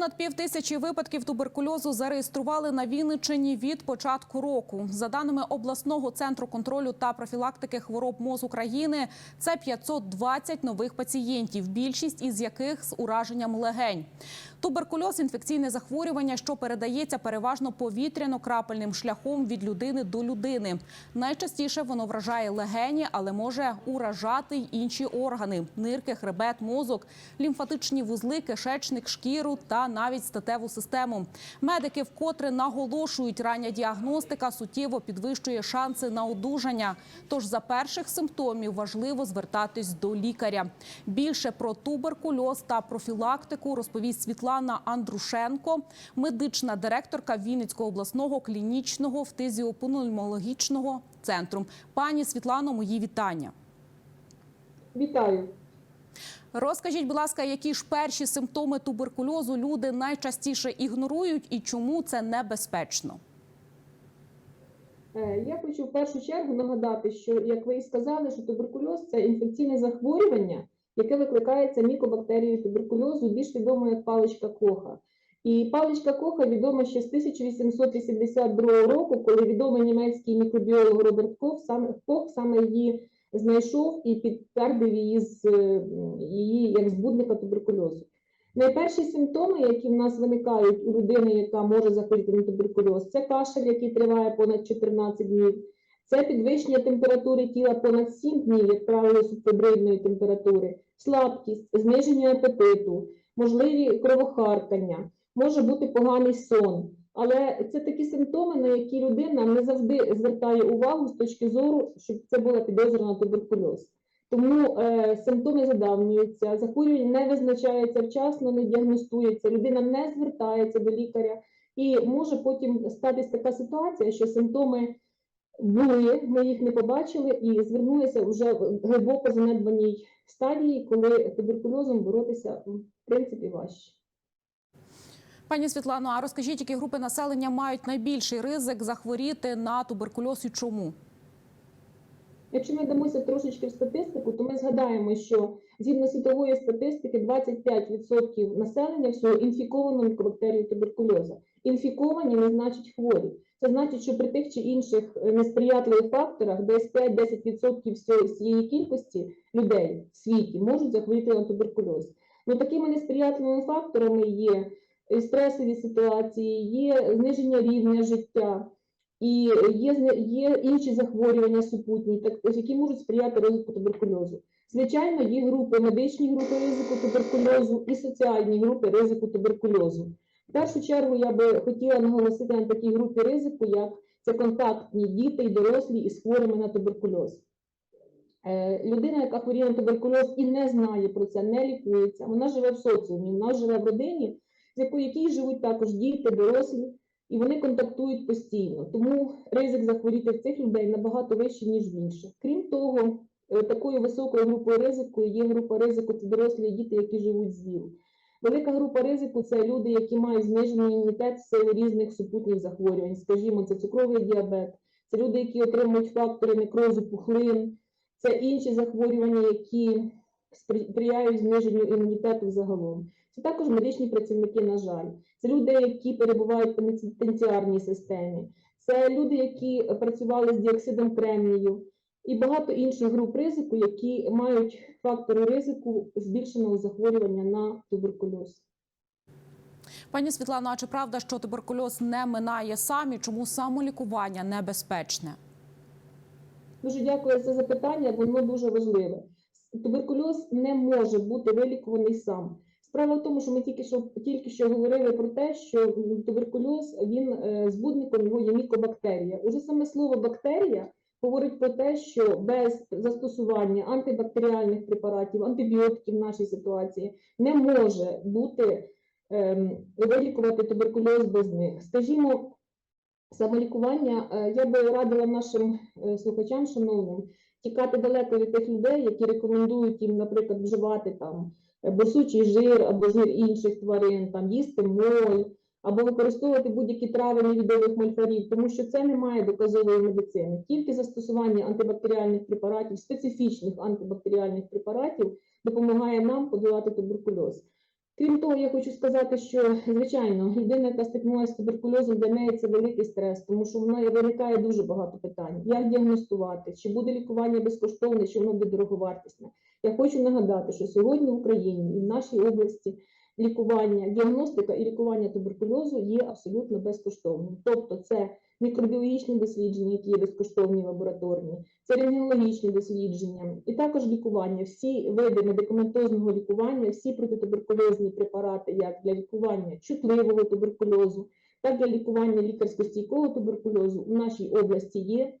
Понад пів тисячі випадків туберкульозу зареєстрували на Вінниччині від початку року. За даними обласного центру контролю та профілактики хвороб МОЗ України, це 520 нових пацієнтів, більшість із яких з ураженням легень. Туберкульоз інфекційне захворювання, що передається переважно повітряно-крапельним шляхом від людини до людини. Найчастіше воно вражає легені, але може уражати й інші органи: нирки, хребет, мозок, лімфатичні вузли, кишечник, шкіру та навіть статеву систему. Медики вкотре наголошують, рання діагностика суттєво підвищує шанси на одужання. Тож за перших симптомів важливо звертатись до лікаря. Більше про туберкульоз та профілактику розповість Світлана Андрушенко, медична директорка Вінницького обласного клінічного фтизіопульмонологічного центру. Пані Світлано, мої вітання. Вітаю. Розкажіть, будь ласка, які ж перші симптоми туберкульозу люди найчастіше ігнорують і чому це небезпечно? Е, Я хочу в першу чергу нагадати, що як ви і сказали, що туберкульоз це інфекційне захворювання, яке викликається мікобактерією туберкульозу, більш відомо як паличка Коха. І паличка Коха відома ще з 1882 року, коли відомий німецький мікробіолог Роберт Кох саме Кох саме її знайшов і підтвердив її з е, її як збудника туберкульозу. Найперші симптоми, які в нас виникають у людини, яка може захворіти на туберкульоз, це кашель, який триває понад 14 днів, це підвищення температури тіла понад 7 днів, як правило, субфебрильної температури, слабкість, зниження апетиту, можливі кровохаркання, може бути поганий сон. Але це такі симптоми, на які людина не завжди звертає увагу з точки зору, щоб це була підозра туберкульоз. Тому е, симптоми задавнюються, захворювання не визначається вчасно, не діагностується, людина не звертається до лікаря, і може потім статись така ситуація, що симптоми були, ми їх не побачили, і звернулися вже в глибоко занедбаній стадії, коли туберкульозом боротися в принципі важче. Пані Світлано, а розкажіть, які групи населення мають найбільший ризик захворіти на туберкульоз і чому? Якщо ми дамося трошечки в статистику, то ми згадаємо, що згідно світової статистики 25% населення всього інфіковано мікобактерією туберкульозу. Інфіковані не значить хворі. Це значить, що при тих чи інших е, несприятливих факторах десь 5-10% всього- всієї кількості людей в світі можуть захворіти на туберкульоз. Ну такими несприятливими факторами є стресові ситуації, є зниження рівня життя. І є, є інші захворювання супутні, так, які можуть сприяти розвитку туберкульозу. Звичайно, є групи, медичні групи ризику туберкульозу і соціальні групи ризику туберкульозу. В першу чергу я би хотіла наголосити на такій групі ризику, як це контактні діти і дорослі із хворими на туберкульоз. Е, Людина, яка хворіє на туберкульоз і не знає про це, не лікується, вона живе в соціумі, вона живе в родині, з якій живуть також діти, дорослі, і вони контактують постійно. Тому ризик захворіти в цих людей набагато вищий, ніж в інших. Крім того, е, такою високою групою ризику є група ризику це дорослі діти, які живуть з ВІЛ. Велика група ризику це люди, які мають знижений імунітет в силу різних супутніх захворювань. Скажімо, це цукровий діабет, це люди, які отримують фактори некрозу пухлин, це інші захворювання, які сприяють зниженню імунітету взагалом. Це також медичні працівники, на жаль. Це люди, які перебувають в пенітенціарній системі, це люди, які працювали з діоксидом кремнію, і багато інших груп ризику, які мають фактори ризику збільшеного захворювання на туберкульоз. Пані Світлано, а чи правда, що туберкульоз не минає сам і чому самолікування небезпечне? Дуже дякую за запитання, воно дуже важливе. Туберкульоз не може бути вилікуваний сам. Справа в тому, що ми тільки що тільки що говорили про те, що туберкульоз він е, збудником його є мікобактерія. Уже саме слово бактерія говорить про те, що без застосування антибактеріальних препаратів, антибіотиків в нашій ситуації не може бути ем, вилікувати туберкульоз без них. Скажімо, самолікування е, я би радила нашим е, слухачам, шановним, тікати далеко від тих людей, які рекомендують їм, наприклад, вживати там е, борсучий жир або жир інших тварин, там їсти моль, або використовувати будь-які трави невідомих мольфарів, тому що це не має доказової медицини. Тільки застосування антибактеріальних препаратів, специфічних антибактеріальних препаратів допомагає нам подолати туберкульоз. Крім того, я хочу сказати, що звичайно людина, яка стикнулася з туберкульозом, для неї це великий стрес, тому що в неї виникає дуже багато питань: як діагностувати, чи буде лікування безкоштовне, чи воно буде дороговартісне. Я хочу нагадати, що сьогодні в Україні і в нашій області лікування, діагностика і лікування туберкульозу є абсолютно безкоштовним. Тобто, це мікробіологічні дослідження, які є безкоштовні лабораторні, це рентгенологічні дослідження, і також лікування. Всі види медикаментозного лікування, всі протитуберкульозні препарати, як для лікування чутливого туберкульозу, так для лікування лікарсько-стійкого туберкульозу в нашій області є.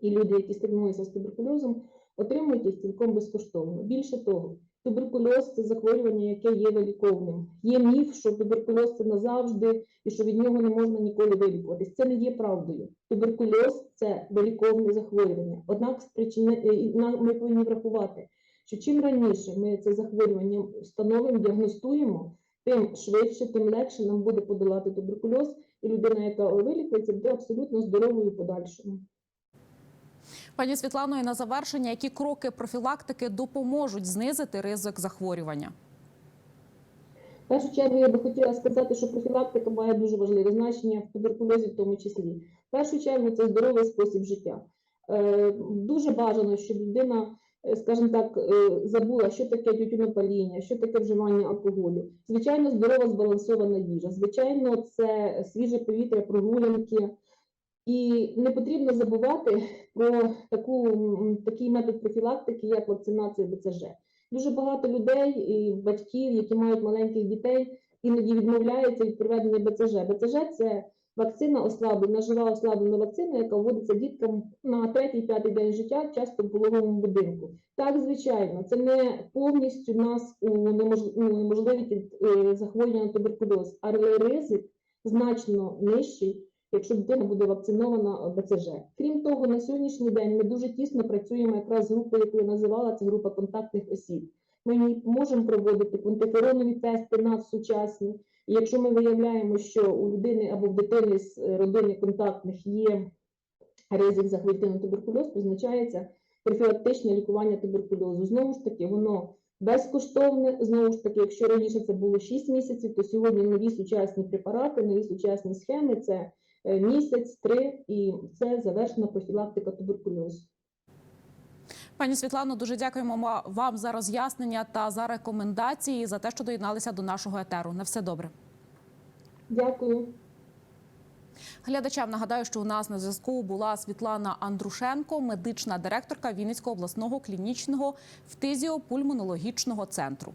І люди, які стикнулися з туберкульозом, отримують їх цілком безкоштовно. Більше того, туберкульоз це захворювання, яке є виліковним. Є міф, що туберкульоз це назавжди і що від нього не можна ніколи вилікуватись. Це не є правдою. Туберкульоз це виліковне захворювання. Однак е, ми повинні врахувати, що чим раніше ми це захворювання встановимо, діагностуємо, тим швидше, тим легше нам буде подолати туберкульоз, і людина, яка вилікується, буде абсолютно здоровою подальшому. Пані Світлано, і на завершення, які кроки профілактики допоможуть знизити ризик захворювання? В першу чергу я би хотіла сказати, що профілактика має дуже важливе значення в туберкульозі, в тому числі. В першу чергу це здоровий спосіб життя. Е, Дуже бажано, щоб людина, е, скажімо так, е, забула, що таке тютюнопаління, що таке вживання алкоголю. Звичайно, здорова збалансована їжа. Звичайно, це свіже повітря, прогулянки. І не потрібно забувати про таку, такий метод профілактики, як вакцинація БЦЖ. Дуже багато людей і батьків, які мають маленьких дітей, іноді відмовляються від проведення БЦЖ. БЦЖ це вакцина ослаблена, жива ослаблена вакцина, яка вводиться діткам на третій-п'ятий день життя, часто в пологовому будинку. Так, звичайно, це не повністю нас унемож- ну, унеможливить е, захворювання на туберкульоз, але ризик значно нижчий, якщо дитина буде вакцинована БЦЖ. Крім того, на сьогоднішній день ми дуже тісно працюємо якраз з групою, яку я називала, це група контактних осіб. Ми можемо проводити квантиферонові тести надсучасні. І якщо ми виявляємо, що у людини або в дитини з е, родини контактних є ризик захворіти на туберкульоз, призначається профілактичне лікування туберкульозу. Знову ж таки, воно безкоштовне. Знову ж таки, якщо раніше це було 6 місяців, то сьогодні нові сучасні препарати, нові сучасні схеми це е, місяць, три, і це завершена профілактика туберкульозу. Пані Світлано, дуже дякуємо вам за роз'яснення та за рекомендації за те, що доєдналися до нашого етеру. На все добре. Дякую. Глядачам нагадаю, що у нас на зв'язку була Світлана Андрушенко, медична директорка Вінницького обласного клінічного фтизіопульмонологічного центру.